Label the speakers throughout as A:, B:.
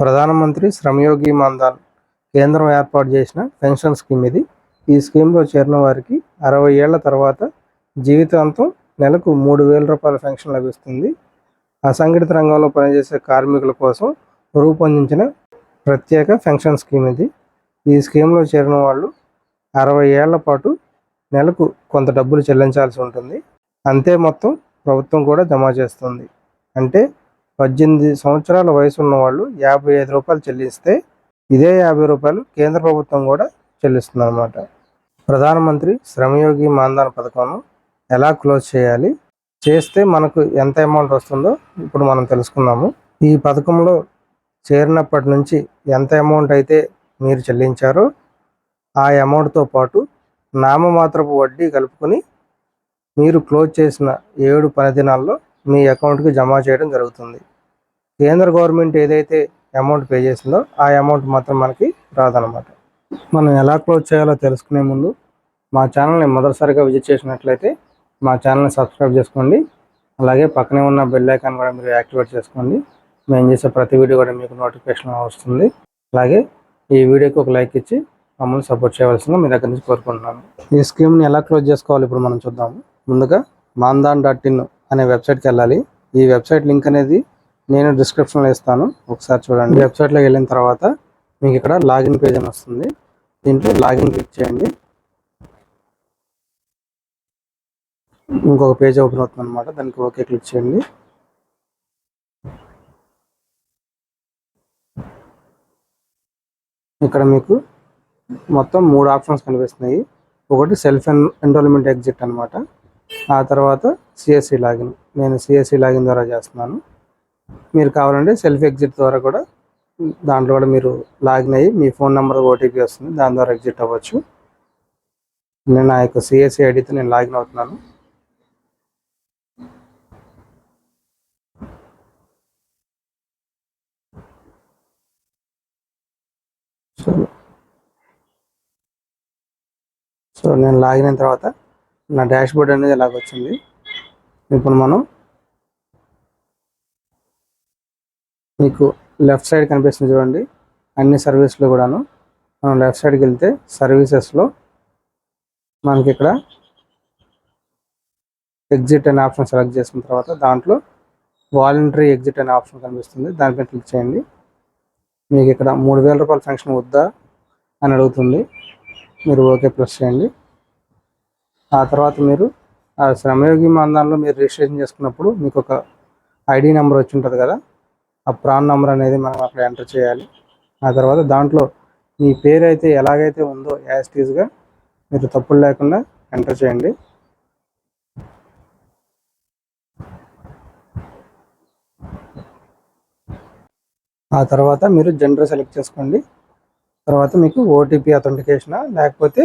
A: ప్రధానమంత్రి శ్రమయోగి మాన్ధన్ కేంద్రం ఏర్పాటు చేసిన పెన్షన్ స్కీమ్ ఇది. ఈ స్కీమ్లో చేరిన వారికి అరవై ఏళ్ళ తర్వాత జీవితాంతం నెలకు మూడు వేల రూపాయల పెన్షన్ లభిస్తుంది. అసంఘటిత రంగంలో పనిచేసే కార్మికుల కోసం రూపొందించిన ప్రత్యేక పెన్షన్ స్కీమ్ ఇది. ఈ స్కీమ్లో చేరిన వాళ్ళు అరవై ఏళ్ళ పాటు నెలకు కొంత డబ్బులు చెల్లించాల్సి ఉంటుంది. అంతే మొత్తం ప్రభుత్వం కూడా జమ చేస్తుంది. అంటే పద్దెనిమిది సంవత్సరాల వయసు ఉన్న వాళ్ళు యాభై ఐదు రూపాయలు చెల్లిస్తే ఇదే యాభై రూపాయలు కేంద్ర ప్రభుత్వం కూడా చెల్లిస్తుంది అనమాట ప్రధానమంత్రి శ్రమయోగి మాన్ధన్ పథకం ఎలా క్లోజ్ చేయాలి? చేస్తే మనకు ఎంత అమౌంట్ వస్తుందో ఇప్పుడు మనం తెలుసుకుందాము. ఈ పథకంలో చేరినప్పటి నుంచి ఎంత అమౌంట్ అయితే మీరు చెల్లించారో ఆ అమౌంట్తో పాటు నామమాత్రపు వడ్డీ కలుపుకొని మీరు క్లోజ్ చేసిన ఏడు పని దినాల్లో మీ అకౌంట్కి జమ చేయడం జరుగుతుంది. కేంద్ర గవర్నమెంట్ ఏదైతే అమౌంట్ పే చేసిందో ఆ అమౌంట్ మాత్రం మనకి రాదనమాట మనం ఎలా క్లోజ్ చేయాలో తెలుసుకునే ముందు మా ఛానల్ని మొదటిసారిగా విజిట్ చేసినట్లయితే మా ఛానల్ని సబ్స్క్రైబ్ చేసుకోండి. అలాగే పక్కనే ఉన్న బెల్ ఐకాన్ కూడా మీరు యాక్టివేట్ చేసుకోండి. మేము చేసే ప్రతి వీడియో కూడా మీకు నోటిఫికేషన్ వస్తుంది. అలాగే ఈ వీడియోకి ఒక లైక్ ఇచ్చి మమ్మల్ని సపోర్ట్ చేయవలసిందిగా మీ దగ్గర నుంచి కోరుకుంటున్నాను. ఈ స్కీమ్ని ఎలా క్లోజ్ చేసుకోవాలి ఇప్పుడు మనం చూద్దాము. ముందుగా మాందాన్ డాట్ ఇన్ అనే వెబ్సైట్కి వెళ్ళాలి. ఈ వెబ్సైట్ లింక్ అనేది నేను డిస్క్రిప్షన్లో ఇస్తాను. ఒకసారి చూడండి. వెబ్సైట్లోకి వెళ్ళిన తర్వాత మీకు ఇక్కడ లాగిన్ పేజ్ అని వస్తుంది. దీంట్లో లాగిన్ క్లిక్ చేయండి. ఇంకొక పేజ్ ఓపెన్ అవుతుంది అనమాట దానికి ఓకే క్లిక్ చేయండి. ఇక్కడ మీకు మొత్తం మూడు ఆప్షన్స్ కనిపిస్తున్నాయి. ఒకటి సెల్ఫ్ ఎన్రోల్మెంట్ ఎగ్జిట్ అనమాట ఆ తర్వాత సిఎస్సి లాగిన్ నేను సిఎస్సి లాగిన్ ద్వారా చేస్తున్నాను. మీరు కావాలంటే సెల్ఫ్ ఎగ్జిట్ ద్వారా కూడా దాంట్లో కూడా మీరు లాగిన్ అయ్యి మీ ఫోన్ నెంబర్ ఓటీపీ వస్తుంది. దాని ద్వారా ఎగ్జిట్ అవ్వచ్చు. నేను నా యొక్క సిఎస్సి ఐడితో నేను లాగిన్ అవుతున్నాను. సో సో నేను లాగిన్ అయిన తర్వాత నా డాష్ బోర్డ్ అనేది ఇలాగ వచ్చింది? ఇప్పుడు మనం మీకు లెఫ్ట్ సైడ్ కనిపిస్తుంది చూడండి. అన్ని సర్వీసులు కూడాను. మనం లెఫ్ట్ సైడ్కి వెళ్తే సర్వీసెస్లో మనకి ఇక్కడ ఎగ్జిట్ అనే ఆప్షన్ సెలెక్ట్ చేసుకున్న తర్వాత దాంట్లో వాలంటరీ ఎగ్జిట్ అనే ఆప్షన్ కనిపిస్తుంది. దానిపైన క్లిక్ చేయండి. మీకు ఇక్కడ మూడు వేల రూపాయల ఫంక్షన్ వద్దా అని అడుగుతుంది. మీరు ఓకే ప్రెస్ చేయండి. ఆ తర్వాత మీరు ఆ శ్రమయోగి మాందాన్లో మీరు రిజిస్ట్రేషన్ చేసుకున్నప్పుడు మీకు ఒక ఐడి నెంబర్ వచ్చి ఉంటుంది కదా? ఆ ప్రాన్ నెంబర్ అనేది మనం అక్కడ ఎంటర్ చేయాలి. ఆ తర్వాత దాంట్లో మీ పేరు అయితే ఎలాగైతే ఉందో యాజ్టీజ్గా మీరు తప్పులు లేకుండా ఎంటర్ చేయండి. ఆ తర్వాత మీరు జెండర్ సెలెక్ట్ చేసుకోండి. తర్వాత మీకు ఓటీపీ అథెంటికేషన్ లేకపోతే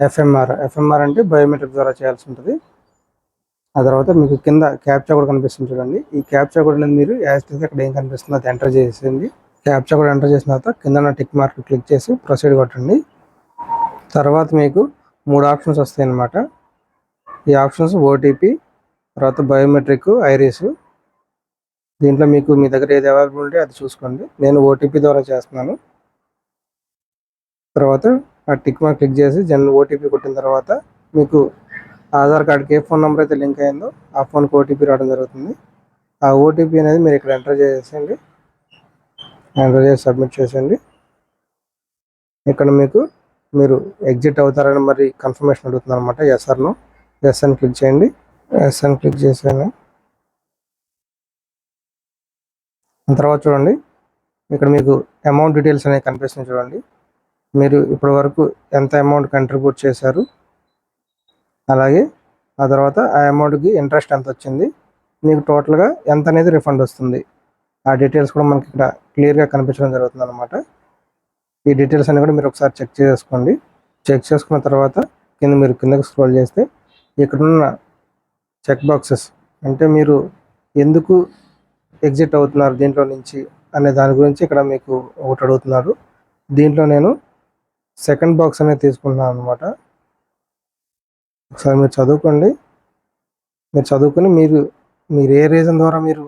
A: ఎఫ్ఎంఆర్ ఎఫ్ఎంఆర్ అంటే బయోమెట్రిక్ ద్వారా చేయాల్సి ఉంటుంది. ఆ తర్వాత మీకు కింద క్యాప్చా కూడా కనిపిస్తుంది చూడండి. ఈ క్యాప్చా కూడా అనేది మీరు యాజ్ అక్కడ ఏం కనిపిస్తుందో అది ఎంటర్ చేసేయండి. క్యాప్చా కూడా ఎంటర్ చేసిన తర్వాత కింద టిక్ మార్క్ క్లిక్ చేసి ప్రొసీడ్ కొట్టండి. తర్వాత మీకు మూడు ఆప్షన్స్ వస్తాయి అన్నమాట. ఈ ఆప్షన్స్ ఓటీపీ తర్వాత బయోమెట్రిక్ ఐరీస్ దీంట్లో మీకు మీ దగ్గర ఏది అవైలబుల్ ఉంటే అది చూసుకోండి. నేను ఓటీపీ ద్వారా చేస్తున్నాను. తర్వాత ఆ టిక్ మార్క్ క్లిక్ చేసి జన్ ఓటీపీ కొట్టిన తర్వాత మీకు ఆధార్ కార్డ్కి ఏ ఫోన్ నెంబర్ అయితే లింక్ అయిందో ఆ ఫోన్కి ఓటీపీ రావడం జరుగుతుంది. ఆ ఓటీపీ అనేది మీరు ఇక్కడ ఎంటర్ చేసేయండి. ఎంటర్ చేసి సబ్మిట్ చేసేయండి. ఇక్కడ మీకు మీరు ఎగ్జిట్ అవుతారని మరి కన్ఫర్మేషన్ అడుగుతుంది అనమాట ఎస్ఆర్ను ఎస్ అని క్లిక్ చేయండి. ఎస్ అని క్లిక్ చేసాను తర్వాత చూడండి. ఇక్కడ మీకు అమౌంట్ డీటెయిల్స్ అనేవి కనిపిస్తున్నాయి చూడండి. మీరు ఇప్పటి వరకు ఎంత అమౌంట్ కంట్రిబ్యూట్ చేశారు? అలాగే ఆ తర్వాత ఆ అమౌంట్కి ఇంట్రెస్ట్ ఎంత వచ్చింది మీకు టోటల్గా ఎంత అనేది రిఫండ్ వస్తుంది. ఆ డీటెయిల్స్ కూడా మనకి ఇక్కడ క్లియర్గా కనిపించడం జరుగుతుంది అనమాట ఈ డీటెయిల్స్ అన్ని కూడా మీరు ఒకసారి చెక్ చేసుకోండి. చెక్ చేసుకున్న తర్వాత కింద మీరు కిందకి స్క్రోల్ చేస్తే ఇక్కడున్న చెక్ బాక్సెస్ అంటే మీరు ఎందుకు ఎగ్జిట్ అవుతున్నారు దీంట్లో నుంచి అనే దాని గురించి ఇక్కడ మీకు ఒకటి అడుగుతున్నారు. దీంట్లో నేను సెకండ్ బాక్స్ అనేది తీసుకుంటున్నాను అనమాట ఒకసారి మీరు చదువుకోండి. మీరు చదువుకొని మీరు మీరు ఏ రీజన్ ద్వారా మీరు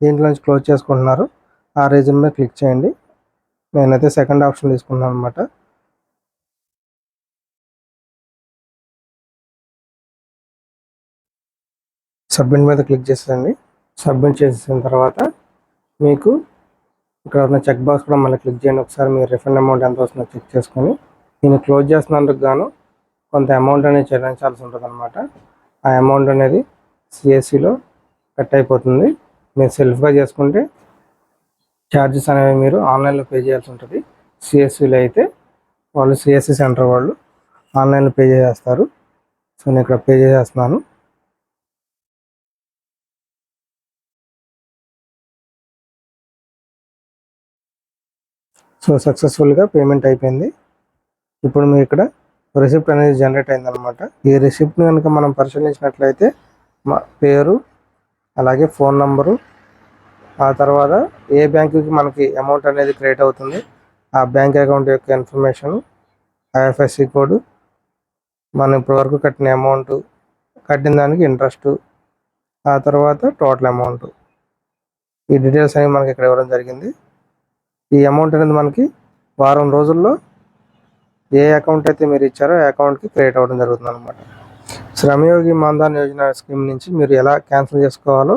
A: దీంట్లో నుంచి క్లోజ్ చేసుకుంటున్నారు ఆ రీజన్ మీద క్లిక్ చేయండి. నేనైతే సెకండ్ ఆప్షన్ తీసుకున్నాను అనమాట సబ్మిట్ మీద క్లిక్ చేసేయండి. సబ్మిట్ చేసేసిన తర్వాత మీకు ఇక్కడ ఉన్న చెక్ బాక్స్ కూడా మళ్ళీ క్లిక్ చేయండి. ఒకసారి మీ రిఫండ్ అమౌంట్ ఎంత వస్తుందో చెక్ చేసుకొని. దీన్ని క్లోజ్ చేస్తున్నందుకు గాను కొంత అమౌంట్ అనేది చెల్లించాల్సి ఉంటుంది అనమాట ఆ అమౌంట్ అనేది సిఎస్సిలో కట్ అయిపోతుంది. మీరు సెల్ఫ్గా చేసుకుంటే ఛార్జెస్ అనేవి మీరు ఆన్లైన్లో పే చేయాల్సి ఉంటుంది. సిఎస్సిలో అయితే వాళ్ళు సిఎస్సి సెంటర్ వాళ్ళు ఆన్లైన్లో పే చేసేస్తారు. సో నేను ఇక్కడ పే చేసేస్తున్నాను. సో సక్సెస్ఫుల్గా పేమెంట్ అయిపోయింది. ఇప్పుడు మీరు ఇక్కడ రిసిప్ట్ అనేది జనరేట్ అయిందనమాట ఈ రిసిప్ట్ని కనుక మనం పరిశీలించినట్లయితే మా పేరు అలాగే ఫోన్ నంబరు ఆ తర్వాత ఏ బ్యాంకుకి మనకి అమౌంట్ అనేది క్రియేట్ అవుతుంది ఆ బ్యాంక్ అకౌంట్ యొక్క ఇన్ఫర్మేషన్ ఐఎఫ్ఎస్సి కోడ్ మనం ఇప్పటివరకు కట్టిన అమౌంట్ కట్టిన దానికి ఇంట్రెస్ట్ ఆ తర్వాత టోటల్ అమౌంట్. ఈ డీటెయిల్స్ అనేవి మనకి ఇక్కడ ఇవ్వడం జరిగింది. ఈ అమౌంట్ అనేది మనకి వారం రోజుల్లో ఏ అకౌంట్ అయితే మీరు ఇచ్చారో ఆ అకౌంట్కి క్రియేట్ అవ్వడం జరుగుతుంది అనమాట శ్రమయోగి మాన్ధాన్ యోజన స్కీమ్ నుంచి మీరు ఎలా క్యాన్సిల్ చేసుకోవాలో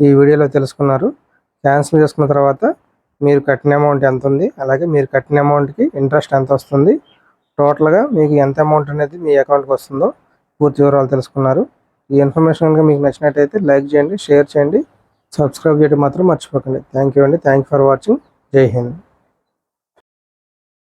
A: ఈ వీడియోలో తెలుసుకున్నారు. క్యాన్సిల్ చేసుకున్న తర్వాత మీరు కట్టిన అమౌంట్ ఎంత ఉంది అలాగే మీరు కట్టిన అమౌంట్కి ఇంట్రెస్ట్ ఎంత వస్తుంది టోటల్గా మీకు ఎంత అమౌంట్ అనేది మీ అకౌంట్కి వస్తుందో పూర్తి వివరాలు తెలుసుకున్నారు. ఈ ఇన్ఫర్మేషన్ కనుక మీకు నచ్చినట్టయితే లైక్ చేయండి షేర్ చేయండి సబ్స్క్రైబ్ చేయడం మాత్రం మర్చిపోకండి. థ్యాంక్ యూ అండి. Thank for watching Jai Hind